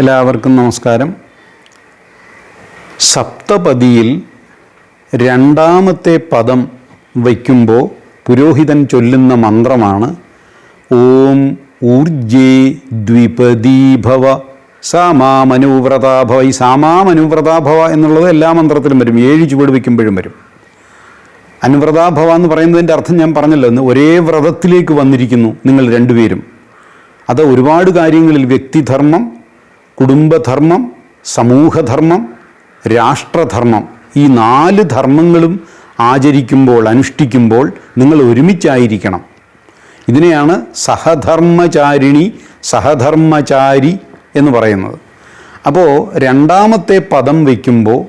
എല്ലാവർക്കും നമസ്കാരം. സപ്തപതിയിൽ രണ്ടാമത്തെ പദം വയ്ക്കുമ്പോൾ പുരോഹിതൻ ചൊല്ലുന്ന മന്ത്രമാണ് ഓം ഊർജേ ദ്വിപദീഭവ സാമാമനുവ്രതാഭവ. ഈ സാമാമനുവ്രതാഭവ എന്നുള്ളത് എല്ലാ മന്ത്രത്തിലും വരും ഏഴ് ചുവട് വയ്ക്കുമ്പോഴും വരും. അനുവ്രതാഭവ എന്ന് പറയുന്നതിന്റെ അർത്ഥം ഞാൻ പറഞ്ഞല്ലോ ഇന്ന് ഒരേ വ്രതത്തിലേക്ക് വന്നിരിക്കുന്നു നിങ്ങൾ രണ്ടുപേരും. അത് ഒരുപാട് കാര്യങ്ങളിൽ വ്യക്തിധർമ്മം കുടുംബധർമ്മം സമൂഹധർമ്മം രാഷ്ട്രധർമ്മം ഈ നാല് ധർമ്മങ്ങളും ആചരിക്കുമ്പോൾ അനുഷ്ഠിക്കുമ്പോൾ നിങ്ങൾ ഒരുമിച്ചായിരിക്കണം. ഇതിനെയാണ് സഹധർമ്മചാരിണി സഹധർമ്മചാരി എന്ന് പറയുന്നത്. അപ്പോൾ രണ്ടാമത്തെ പദം വയ്ക്കുമ്പോൾ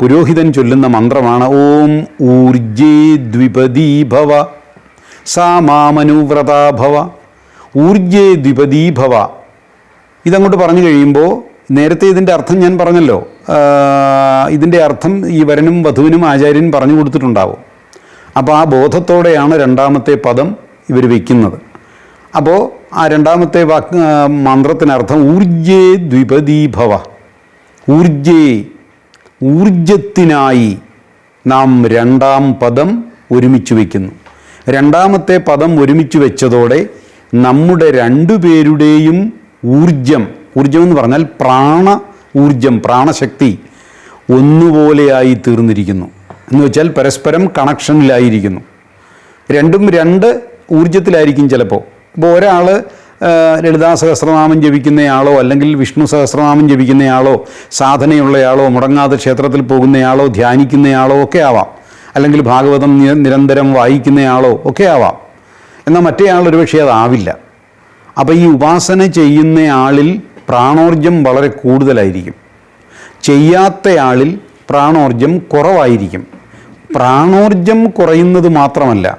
പുരോഹിതൻ ചൊല്ലുന്ന മന്ത്രമാണ് ഓം ഊർജേ ദ്വിപദീഭവ സാ മാമനുവ്രതാഭവ ഊർജേ ദ്വിപദീഭവ ഇതങ്ങോട്ട് പറഞ്ഞു കഴിയുമ്പോൾ നേരത്തെ ഇതിന്റെ അർത്ഥം ഞാൻ പറഞ്ഞല്ലോ. ഇതിന്റെ അർത്ഥം ഈ വരനും വധുവിനും ആചാര്യൻ പറഞ്ഞു കൊടുത്തിട്ടുണ്ടാവും. അപ്പോൾ ആ ബോധത്തോടെയാണ് രണ്ടാമത്തെ പദം ഇവർ വയ്ക്കുന്നത് അപ്പോൾ ആ രണ്ടാമത്തെ വാക്ക് മന്ത്രത്തിനർത്ഥം ഊർജേ ദ്വിപദീഭവ. ഊർജേ ഊർജത്തിനായി നാം രണ്ടാം പദം ഒരുമിച്ച് വയ്ക്കുന്നു രണ്ടാമത്തെ പദം ഒരുമിച്ച് വെച്ചതോടെ നമ്മുടെ രണ്ടുപേരുടെയും ഊർജം ഊർജം എന്ന് പറഞ്ഞാൽ പ്രാണ ഊർജം പ്രാണശക്തി ഒന്നുപോലെയായി തീർന്നിരിക്കുന്നു. എന്ന് വെച്ചാൽ പരസ്പരം കണക്ഷനിലായിരിക്കുന്നു. രണ്ടും രണ്ട് ഊർജത്തിലായിരിക്കും ചിലപ്പോൾ. ഇപ്പോൾ ഒരാൾ ലളിതാ സഹസ്രനാമം ജപിക്കുന്നയാളോ അല്ലെങ്കിൽ വിഷ്ണു സഹസ്രനാമം ജപിക്കുന്നയാളോ സാധനയുള്ളയാളോ മുടങ്ങാതെ ക്ഷേത്രത്തിൽ പോകുന്നയാളോ ധ്യാനിക്കുന്നയാളോ ഒക്കെ ആവാം. അല്ലെങ്കിൽ ഭാഗവതം നിരന്തരം വായിക്കുന്നയാളോ ഒക്കെ ആവാം. എന്നാൽ മറ്റേ ആൾ ഒരുപക്ഷെ അതാവില്ല. അപ്പോൾ ഈ ഉപാസന ചെയ്യുന്ന ആളിൽ പ്രാണോർജം വളരെ കൂടുതലായിരിക്കും. ചെയ്യാത്തയാളിൽ പ്രാണോർജം കുറവായിരിക്കും. പ്രാണോർജം കുറയുന്നത് മാത്രമല്ല.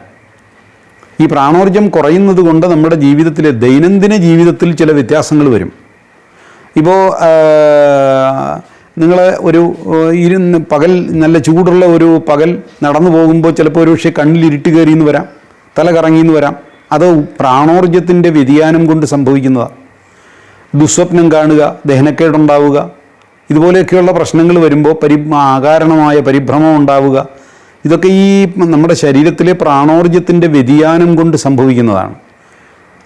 ഈ പ്രാണോർജം കുറയുന്നത് കൊണ്ട് നമ്മുടെ ജീവിതത്തിലെ ദൈനംദിന ജീവിതത്തിൽ ചില വ്യത്യാസങ്ങൾ വരും. ഇപ്പോൾ നിങ്ങൾ ഒരു ഇരുന്ന് പകൽ നല്ല ചൂടുള്ള ഒരു പകൽ നടന്നു പോകുമ്പോൾ ചിലപ്പോൾ ഒരു പക്ഷേ കണ്ണിൽ ഇരുട്ട് കയറിയെന്ന് വരാം തല കറങ്ങിയെന്ന് വരാം. അത് പ്രാണോർജത്തിന്റെ വ്യതിയാനം കൊണ്ട് സംഭവിക്കുന്നതാണ് ദുസ്വപ്നം കാണുക ദഹനക്കേടുണ്ടാവുക ഇതുപോലെയൊക്കെയുള്ള പ്രശ്നങ്ങൾ വരുമ്പോൾ പരി ആകാരണമായ പരിഭ്രമം ഉണ്ടാവുക ഇതൊക്കെ ഈ നമ്മുടെ ശരീരത്തിലെ പ്രാണോർജത്തിന്റെ വ്യതിയാനം കൊണ്ട് സംഭവിക്കുന്നതാണ്.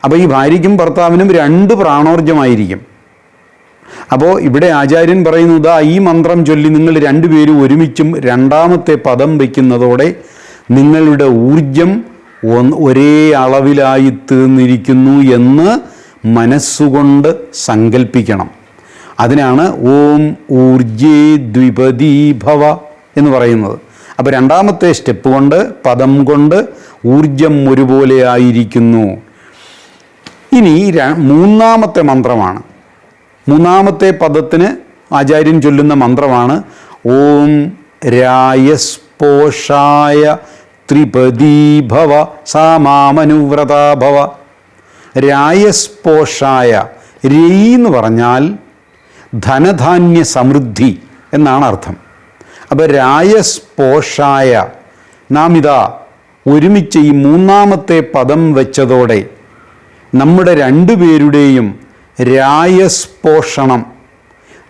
അപ്പോൾ ഈ ഭാര്യയ്ക്കും ഭർത്താവിനും രണ്ട് പ്രാണോർജമായിരിക്കും അപ്പോൾ ഇവിടെ ആചാര്യൻ പറയുന്നത് "ദാ ഈ മന്ത്രം ചൊല്ലി നിങ്ങൾ രണ്ടുപേരും ഒരുമിച്ചും രണ്ടാമത്തെ പദം വയ്ക്കുന്നതോടെ നിങ്ങളുടെ ഊർജം ഒരേ അളവിലായി തീർന്നിരിക്കുന്നു എന്ന് മനസ്സുകൊണ്ട് സങ്കല്പിക്കണം അതിനാണ് ഓം ഊർജേ ദ്വിപദീഭവ എന്ന് പറയുന്നത്. അപ്പോൾ രണ്ടാമത്തെ സ്റ്റെപ്പ് കൊണ്ട് പദം കൊണ്ട് ഊർജം ഒരുപോലെ ആയിരിക്കുന്നു. ഇനി മൂന്നാമത്തെ മന്ത്രമാണ്. മൂന്നാമത്തെ പദത്തിന് ആചാര്യൻ ചൊല്ലുന്ന മന്ത്രമാണ് ഓം രായസ്പോഷായ ത്രിപദീഭവ സാമാമനുവ്രതാഭവ. രായസ്പോഷായ രയി എന്ന് പറഞ്ഞാൽ ധനധാന്യ സമൃദ്ധി എന്നാണ് അർത്ഥം. അപ്പോൾ രായസ്പോഷായ നാം ഇതാ ഒരുമിച്ച് ഈ മൂന്നാമത്തെ പദം വെച്ചതോടെ നമ്മുടെ രണ്ടുപേരുടെയും രായസ്പോഷണം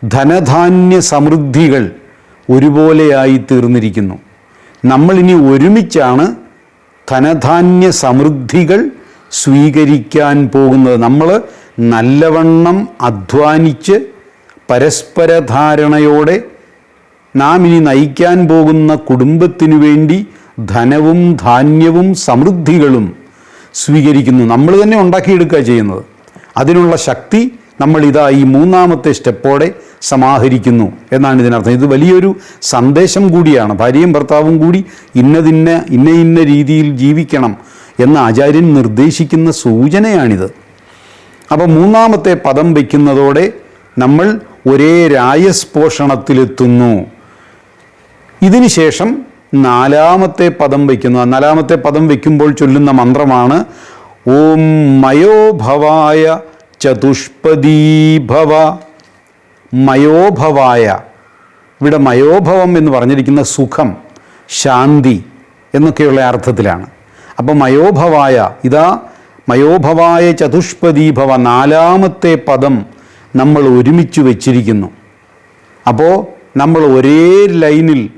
ധനധാന്യ സമൃദ്ധികൾ ഒരുപോലെയായി തീർന്നിരിക്കുന്നു. നമ്മളിനി ഒരുമിച്ചാണ് ധനധാന്യ സമൃദ്ധികൾ സ്വീകരിക്കാൻ പോകുന്നത്. നമ്മൾ നല്ലവണ്ണം അധ്വാനിച്ച് പരസ്പര ധാരണയോടെ നാം ഇനി നയിക്കാൻ പോകുന്ന കുടുംബത്തിനു വേണ്ടി ധനവും ധാന്യവും സമൃദ്ധികളും സ്വീകരിക്കുന്നു. നമ്മൾ തന്നെ ഉണ്ടാക്കിയെടുക്കുക ചെയ്യുന്നത്. അതിനുള്ള ശക്തി നമ്മൾ ഇതാ ഈ മൂന്നാമത്തെ സ്റ്റെപ്പോടെ സമാഹരിക്കുന്നു എന്നാണ് ഇതിനർത്ഥം. ഇത് വലിയൊരു സന്ദേശം കൂടിയാണ്. ഭാര്യയും ഭർത്താവും കൂടി ഇന്നതിന്ന ഇന്ന ഇന്ന രീതിയിൽ ജീവിക്കണം എന്ന് ആചാര്യൻ നിർദ്ദേശിക്കുന്ന സൂചനയാണിത്. അപ്പോൾ മൂന്നാമത്തെ പദം വയ്ക്കുന്നതോടെ നമ്മൾ ഒരേ രായസ്പോഷണത്തിലെത്തുന്നു. ഇതിനുശേഷം നാലാമത്തെ പദം വയ്ക്കുന്നു. നാലാമത്തെ പദം വയ്ക്കുമ്പോൾ ചൊല്ലുന്ന മന്ത്രമാണ് ഓം മയോഭവായ ചതുഷ്പദീഭവ. മയോഭവായ ഇവിടെ മയോഭവം എന്ന് പറഞ്ഞിരിക്കുന്ന സുഖം ശാന്തി എന്നൊക്കെയുള്ള അർത്ഥത്തിലാണ്. അപ്പം മയോഭവായ ഇതാ മയോഭവായ ചതുഷ്പദീഭവ നാലാമത്തെ പദം നമ്മൾ ഒരുമിച്ച് വച്ചിരിക്കുന്നു. അപ്പോൾ നമ്മൾ ഒരേ ലൈനിൽ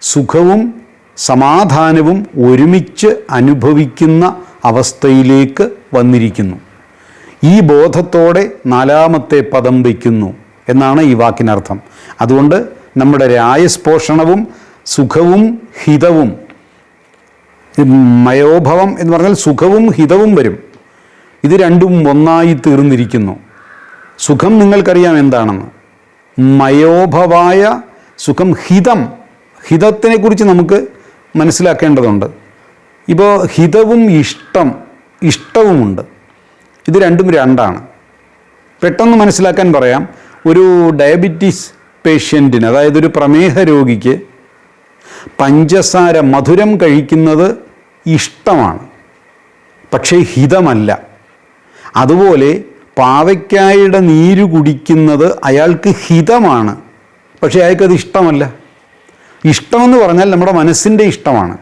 സുഖവും സമാധാനവും ഒരുമിച്ച് അനുഭവിക്കുന്ന അവസ്ഥയിലേക്ക് വന്നിരിക്കുന്നു. ഈ ബോധത്തോടെ നാലാമത്തെ പദം വയ്ക്കുന്നു. എന്നാണ് ഈ വാക്കിനർത്ഥം. അതുകൊണ്ട് നമ്മുടെ രായസ്പോഷണവും സുഖവും ഹിതവും മയോഭവം എന്ന് പറഞ്ഞാൽ സുഖവും ഹിതവും വരും. ഇത് രണ്ടും ഒന്നായി തീർന്നിരിക്കുന്നു. സുഖം നിങ്ങൾക്കറിയാം എന്താണെന്ന്. മയോഭവായ സുഖം ഹിതം ഹിതത്തിനെക്കുറിച്ച് നമുക്ക് മനസ്സിലാക്കേണ്ടതുണ്ട്. ഇപ്പോൾ ഹിതവും ഇഷ്ടം ഇഷ്ടവുമുണ്ട്. ഇത് രണ്ടും രണ്ടാണ്. പെട്ടെന്ന് മനസ്സിലാക്കാൻ പറയാം. ഒരു ഡയബറ്റീസ് പേഷ്യന്റിന് അതായത് ഒരു പ്രമേഹ രോഗിക്ക് പഞ്ചസാര മധുരം കഴിക്കുന്നത് ഇഷ്ടമാണ്. പക്ഷേ ഹിതമല്ല. അതുപോലെ പാവയ്ക്കായുടെ നീര് കുടിക്കുന്നത് അയാൾക്ക് ഹിതമാണ്. പക്ഷേ അയാൾക്കത് ഇഷ്ടമല്ല. ഇഷ്ടമെന്ന് പറഞ്ഞാൽ നമ്മുടെ മനസ്സിന്റെ ഇഷ്ടമാണ്.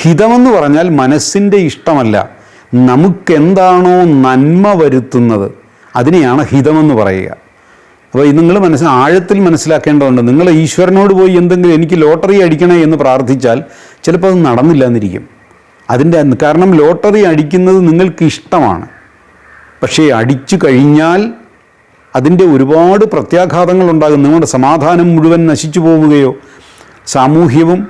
ഹിതമെന്ന് പറഞ്ഞാൽ മനസ്സിന്റെ ഇഷ്ടമല്ല. നമുക്കെന്താണോ നന്മ വരുത്തുന്നത് അതിനെയാണ് ഹിതമെന്ന് പറയുക. അപ്പോൾ ഇത് നിങ്ങൾ മനസ്സിൽ ആഴത്തിൽ മനസ്സിലാക്കേണ്ടതുണ്ട്. നിങ്ങൾ ഈശ്വരനോട് പോയി എന്തെങ്കിലും എനിക്ക് ലോട്ടറി അടിക്കണേ എന്ന് പ്രാർത്ഥിച്ചാൽ ചിലപ്പോൾ അത് നടന്നില്ല എന്നിരിക്കും അതിന്റെ കാരണം ലോട്ടറി അടിക്കുന്നത് നിങ്ങൾക്ക് ഇഷ്ടമാണ്. പക്ഷേ അടിച്ചു കഴിഞ്ഞാൽ അതിന്റെ ഒരുപാട് പ്രത്യാഘാതങ്ങൾ ഉണ്ടാകും. നിങ്ങളുടെ സമാധാനം മുഴുവൻ നശിച്ചു പോവുകയോ സാമൂഹ്യവും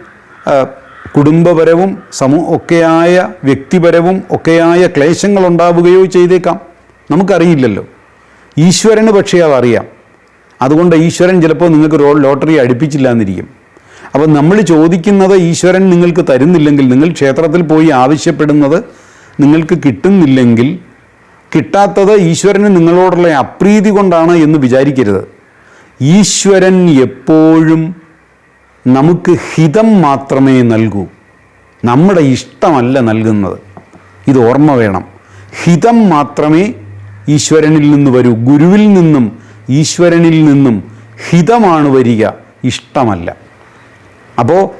കുടുംബപരവും സമൂ ഒക്കെയായ വ്യക്തിപരവും ഒക്കെയായ ക്ലേശങ്ങൾ ഉണ്ടാവുകയോ ചെയ്തേക്കാം. നമുക്കറിയില്ലല്ലോ. ഈശ്വരന് പക്ഷേ അതറിയാം. അതുകൊണ്ട് ഈശ്വരൻ ചിലപ്പോൾ നിങ്ങൾക്ക് ലോട്ടറി അടുപ്പിച്ചില്ല എന്നിരിക്കും അപ്പോൾ നമ്മൾ ചോദിക്കുന്നത് ഈശ്വരൻ നിങ്ങൾക്ക് തരുന്നില്ലെങ്കിൽ നിങ്ങൾ ക്ഷേത്രത്തിൽ പോയി ആവശ്യപ്പെടുന്നത് നിങ്ങൾക്ക് കിട്ടുന്നില്ലെങ്കിൽ കിട്ടാത്തത് ഈശ്വരന് നിങ്ങളോടുള്ള അപ്രീതി കൊണ്ടാണ് എന്ന് വിചാരിക്കരുത്. ഈശ്വരൻ എപ്പോഴും നമുക്ക് ഹിതം മാത്രമേ നൽകൂ. നമ്മുടെ ഇഷ്ടമല്ല നൽകുന്നത്. ഇത് ഓർമ്മ വേണം. ഹിതം മാത്രമേ ഈശ്വരനിൽ നിന്ന് വരൂ. ഗുരുവിൽ നിന്നും ഈശ്വരനിൽ നിന്നും ഹിതമാണ് വരിക ഇഷ്ടമല്ല. അപ്പോൾ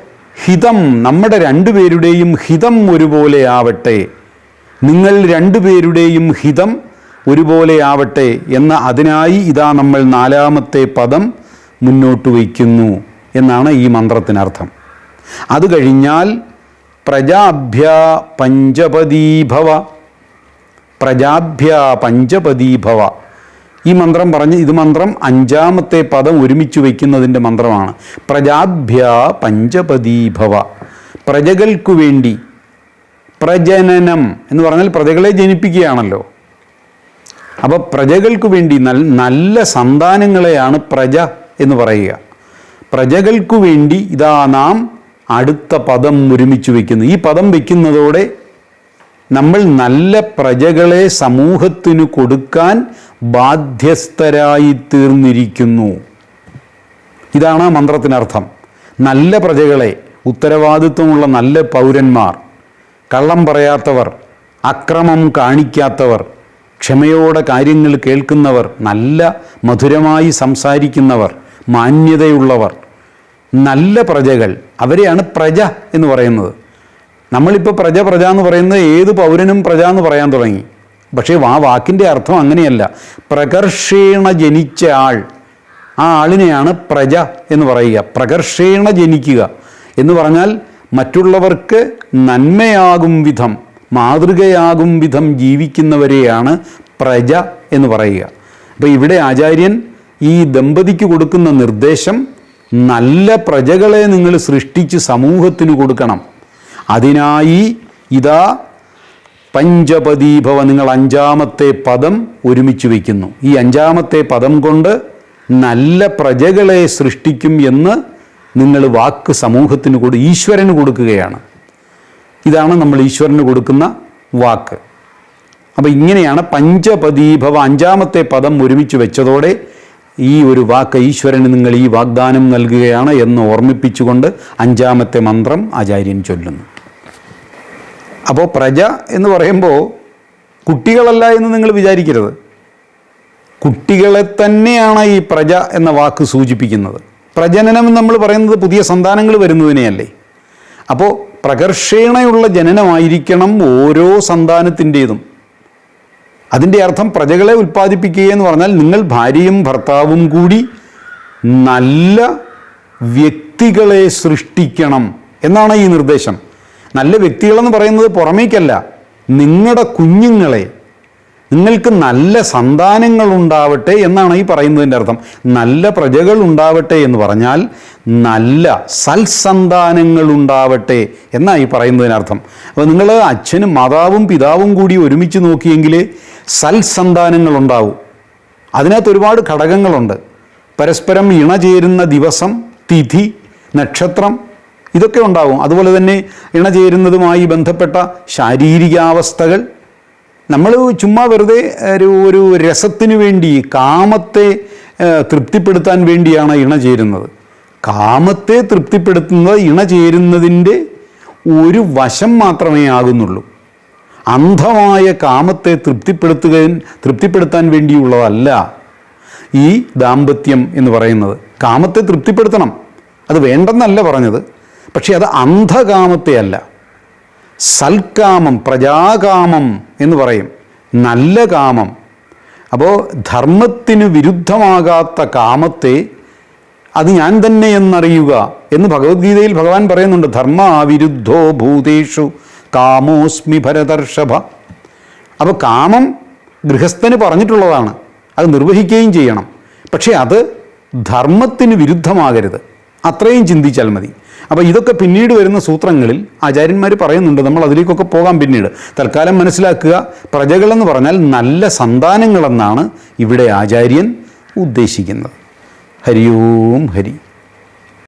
ഹിതം നമ്മുടെ രണ്ടുപേരുടെയും ഹിതം ഒരുപോലെ ആവട്ടെ നിങ്ങൾ രണ്ടുപേരുടെയും ഹിതം ഒരുപോലെ ആവട്ടെ എന്ന അതിനായി ഇതാ നമ്മൾ നാലാമത്തെ പദം മുന്നോട്ട് വയ്ക്കുന്നു എന്നാണ് ഈ മന്ത്രത്തിനർത്ഥം. അത് കഴിഞ്ഞാൽ പ്രജാഭ്യ പഞ്ചപദീഭവ പ്രജാഭ്യ പഞ്ചപദീഭവ. ഈ മന്ത്രം പറഞ്ഞ് ഇത് മന്ത്രം അഞ്ചാമത്തെ പദം ഒരുമിച്ച് വയ്ക്കുന്നതിന്റെ മന്ത്രമാണ്. പ്രജാഭ്യ പഞ്ചപദീഭവ. പ്രജകൾക്കു വേണ്ടി പ്രജനനം എന്ന് പറഞ്ഞാൽ പ്രജകളെ ജനിപ്പിക്കുകയാണല്ലോ. അപ്പോൾ പ്രജകൾക്കു വേണ്ടി നല്ല സന്താനങ്ങളെയാണ് പ്രജ എന്ന് പറയുക. പ്രജകൾക്കു വേണ്ടി ഇതാ നാം അടുത്ത പദം ഒരുമിച്ച് വയ്ക്കുന്നു. ഈ പദം വയ്ക്കുന്നതോടെ നമ്മൾ നല്ല പ്രജകളെ സമൂഹത്തിന് കൊടുക്കാൻ ബാധ്യസ്ഥരായി തീർന്നിരിക്കുന്നു. ഇതാണ് ആ മന്ത്രത്തിനർത്ഥം. നല്ല പ്രജകളെ ഉത്തരവാദിത്വമുള്ള നല്ല പൗരന്മാർ കള്ളം പറയാത്തവർ അക്രമം കാണിക്കാത്തവർ ക്ഷമയോടെ കാര്യങ്ങൾ കേൾക്കുന്നവർ നല്ല മധുരമായി സംസാരിക്കുന്നവർ മാന്യതയുള്ളവർ നല്ല പ്രജകൾ അവരെയാണ് പ്രജ എന്ന് പറയുന്നത്. നമ്മളിപ്പോൾ പ്രജ പ്രജ എന്ന് പറയുന്നത് ഏത് പൗരനും പ്രജ എന്ന് പറയാൻ തുടങ്ങി. പക്ഷേ ആ വാക്കിന്റെ അർത്ഥം അങ്ങനെയല്ല. പ്രകർഷീണ ജനിച്ച ആൾ ആ ആളിനെയാണ് പ്രജ എന്ന് പറയുക. പ്രകർഷീണ ജനിക്കുക എന്ന് പറഞ്ഞാൽ മറ്റുള്ളവർക്ക് നന്മയാകും വിധം മാതൃകയാകും വിധം ജീവിക്കുന്നവരെയാണ് പ്രജ എന്ന് പറയുക. അപ്പോൾ ഇവിടെ ആചാര്യൻ ഈ ദമ്പതിക്ക് കൊടുക്കുന്ന നിർദ്ദേശം നല്ല പ്രജകളെ നിങ്ങൾ സൃഷ്ടിച്ച് സമൂഹത്തിന് കൊടുക്കണം. അതിനായി ഇതാ പഞ്ചപദീഭവ നിങ്ങൾ അഞ്ചാമത്തെ പദം ഒരുമിച്ച് വയ്ക്കുന്നു. ഈ അഞ്ചാമത്തെ പദം കൊണ്ട് നല്ല പ്രജകളെ സൃഷ്ടിക്കും എന്ന് നിങ്ങൾ വാക്ക് സമൂഹത്തിന് കൊടു ഈശ്വരന് കൊടുക്കുകയാണ്. ഇതാണ് നമ്മൾ ഈശ്വരന് കൊടുക്കുന്ന വാക്ക്. അപ്പോൾ ഇങ്ങനെയാണ് പഞ്ചപദീഭവ അഞ്ചാമത്തെ പദം ഒരുമിച്ച് വെച്ചതോടെ ഈ ഒരു വാക്ക് ഈശ്വരന് നിങ്ങൾ ഈ വാഗ്ദാനം നൽകുകയാണ് എന്ന് ഓർമ്മിപ്പിച്ചുകൊണ്ട് അഞ്ചാമത്തെ മന്ത്രം ആചാര്യൻ ചൊല്ലുന്നു. അപ്പോൾ പ്രജ എന്ന് പറയുമ്പോൾ കുട്ടികളല്ല എന്ന് നിങ്ങൾ വിചാരിക്കരുത്. കുട്ടികളെ തന്നെയാണ് ഈ പ്രജ എന്ന വാക്ക് സൂചിപ്പിക്കുന്നത്. പ്രജനനം നമ്മൾ പറയുന്നത് പുതിയ സന്താനങ്ങൾ വരുന്നതിനെയല്ലേ. അപ്പോൾ പ്രകർഷേണയുള്ള ജനനമായിരിക്കണം ഓരോ സന്താനത്തിന്റേതും. അതിന്റെ അർത്ഥം പ്രജകളെ ഉൽപ്പാദിപ്പിക്കുക എന്ന് പറഞ്ഞാൽ നിങ്ങൾ ഭാര്യയും ഭർത്താവും കൂടി നല്ല വ്യക്തികളെ സൃഷ്ടിക്കണം എന്നാണ് ഈ നിർദ്ദേശം. നല്ല വ്യക്തികളെന്ന് പറയുന്നത് പുറമേക്കല്ല. നിങ്ങളുടെ കുഞ്ഞുങ്ങളെ നിങ്ങൾക്ക് നല്ല സന്താനങ്ങൾ ഉണ്ടാവട്ടെ എന്നാണ് ഈ പറയുന്നതിന്റെ അർത്ഥം. നല്ല പ്രജകൾ ഉണ്ടാവട്ടെ എന്ന് പറഞ്ഞാൽ നല്ല സൽസന്താനങ്ങൾ ഉണ്ടാവട്ടെ എന്നാണ് ഈ പറയുന്നതിനർത്ഥം അപ്പോൾ നിങ്ങൾ അച്ഛനും മാതാവും പിതാവും കൂടി ഒരുമിച്ച് നോക്കിയെങ്കിൽ സൽസന്താനങ്ങൾ ഉണ്ടാവും അതിനകത്ത് ഒരുപാട് ഘടകങ്ങളുണ്ട്. പരസ്പരം ഇണചേരുന്ന ദിവസം തിഥി നക്ഷത്രം ഇതൊക്കെ ഉണ്ടാവും. അതുപോലെ തന്നെ ഇണചേരുന്നതുമായി ബന്ധപ്പെട്ട ശാരീരികാവസ്ഥകൾ. നമ്മൾ ചുമ്മാ വെറുതെ ഒരു ഒരു രസത്തിനു വേണ്ടി കാമത്തെ തൃപ്തിപ്പെടുത്താൻ വേണ്ടിയാണ് ഇണ ചേരുന്നത് കാമത്തെ തൃപ്തിപ്പെടുത്തുന്നത് ഇണ ചേരുന്നതിന്റെ ഒരു വശം മാത്രമേ ആകുന്നുള്ളൂ. അന്ധമായ കാമത്തെ തൃപ്തിപ്പെടുത്തുക തൃപ്തിപ്പെടുത്താൻ വേണ്ടിയുള്ളതല്ല ഈ ദാമ്പത്യം എന്ന് പറയുന്നത്. കാമത്തെ തൃപ്തിപ്പെടുത്തണം. അത് വേണ്ടെന്നല്ല പറഞ്ഞത്. പക്ഷേ അത് അന്ധകാമത്തെയല്ല സൽക്കാമം പ്രജാകാമം എന്ന് പറയും. നല്ല കാമം. അപ്പോൾ ധർമ്മത്തിന് വിരുദ്ധമാകാത്ത കാമത്തെ അത് ഞാൻ തന്നെ എന്നറിയുക എന്ന് ഭഗവത്ഗീതയിൽ ഭഗവാൻ പറയുന്നുണ്ട്. ധർമ്മ വിരുദ്ധോ ഭൂതേഷു കാമോസ്മി ഭരതർഷഭ. അപ്പോൾ കാമം ഗൃഹസ്ഥന് പറഞ്ഞിട്ടുള്ളതാണ്. അത് നിർവഹിക്കുകയും ചെയ്യണം. പക്ഷേ അത് ധർമ്മത്തിന് വിരുദ്ധമാകരുത്. അത്രയും ചിന്തിച്ചാൽ മതി. അപ്പോൾ ഇതൊക്കെ പിന്നീട് വരുന്ന സൂത്രങ്ങളിൽ ആചാര്യന്മാർ പറയുന്നുണ്ട് നമ്മൾ അതിലേക്കൊക്കെ പോകാം പിന്നീട്. തൽക്കാലം മനസ്സിലാക്കുക പ്രജകളെന്ന് പറഞ്ഞാൽ നല്ല സന്താനങ്ങളെന്നാണ് ഇവിടെ ആചാര്യൻ ഉദ്ദേശിക്കുന്നത്. ഹരി ഓം ഹരി.